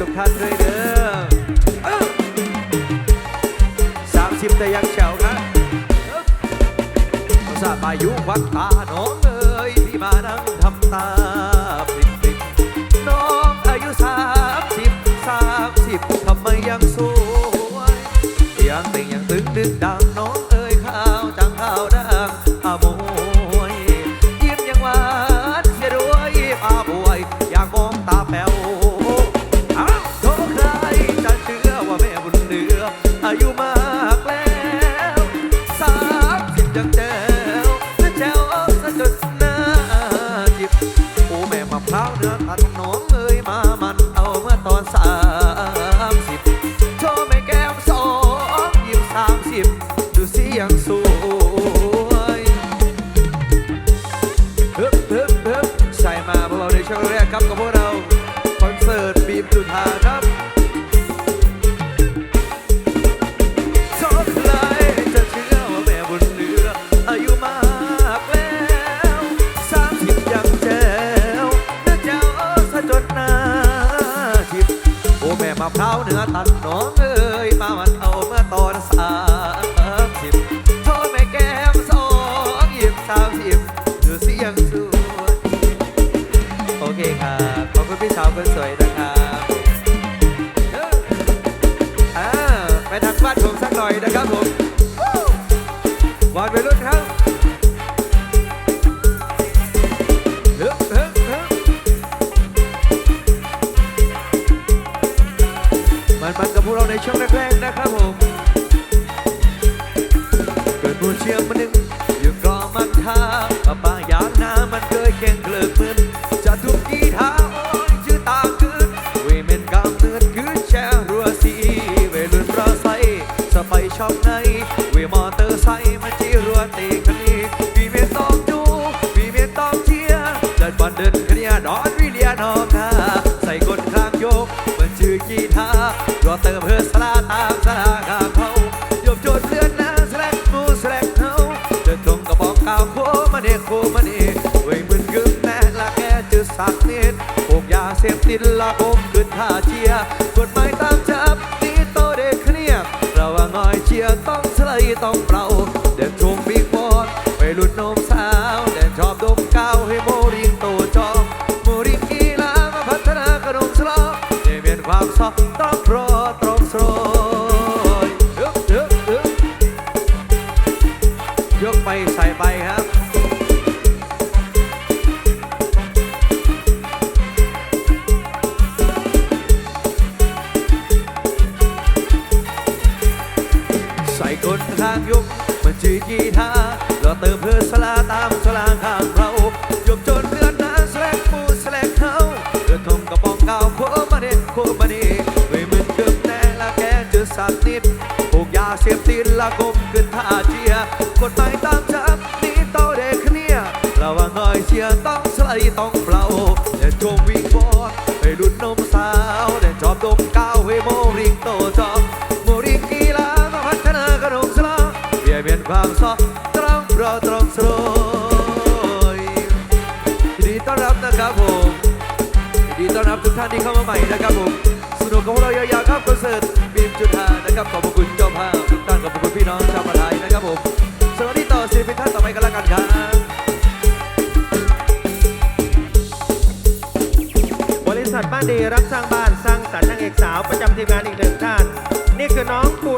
ทุกท่านด้วยเด้อสามสิบแต่ยังแฉวนะภาษาบายุควัดตาหนอง มันมันกับพวกเราในช่วงแรกๆนะครับผมเกิดบูเชียมมันนึ่งอยู่กรอมันทาป้ป้าอยางน้ำมันเคยแก่งเกลือมืนจะทุกกีทาโอ้ยชื่อตาคืนเวเมนกำเนิดคืนแชร์รัวสีเวลุนรอไซสไปชอบในเวมอเตอร์ไซมันจีร เชียกฎหมายตามจับนี่โตเด็กเครียบเราว่างอยเชียต้องเฉลยต้องเปล่าเด็กทวงบิ๊กบอดไปหลุดนมสาวเด็กชอบดมกาวให้โมริงโตจอมโมริงกีฬามาพัฒนากระดงสลอเด็กเปลี่ยนความซอกต้องโปรางซอตรองรอตรองโสรยดีต้อนรับนะครับผมดีต้อนรับทุกท่านที่เข้ามาใหม่นะครับผมสนุกของเรายาวๆครับคอนเสิร์ตบีมจุธานะครับขอบคุณเจ้าภาพตั้ท่านขอบคุณพี่น้องชาวมาไทยนะครับผมสวัสดีต่อสิเป็นท่านต่อไปกันแล้วกันครับบริษัทบ้านดีรับสร้างบ้านสร้างสรรค์นางเอกสาวประจำทีมงานอีกหนึ่งท่าน นี่คือน้องปู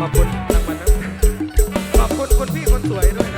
ขอบคุณขอบคุณคนพี่คนสวยด้วยนะ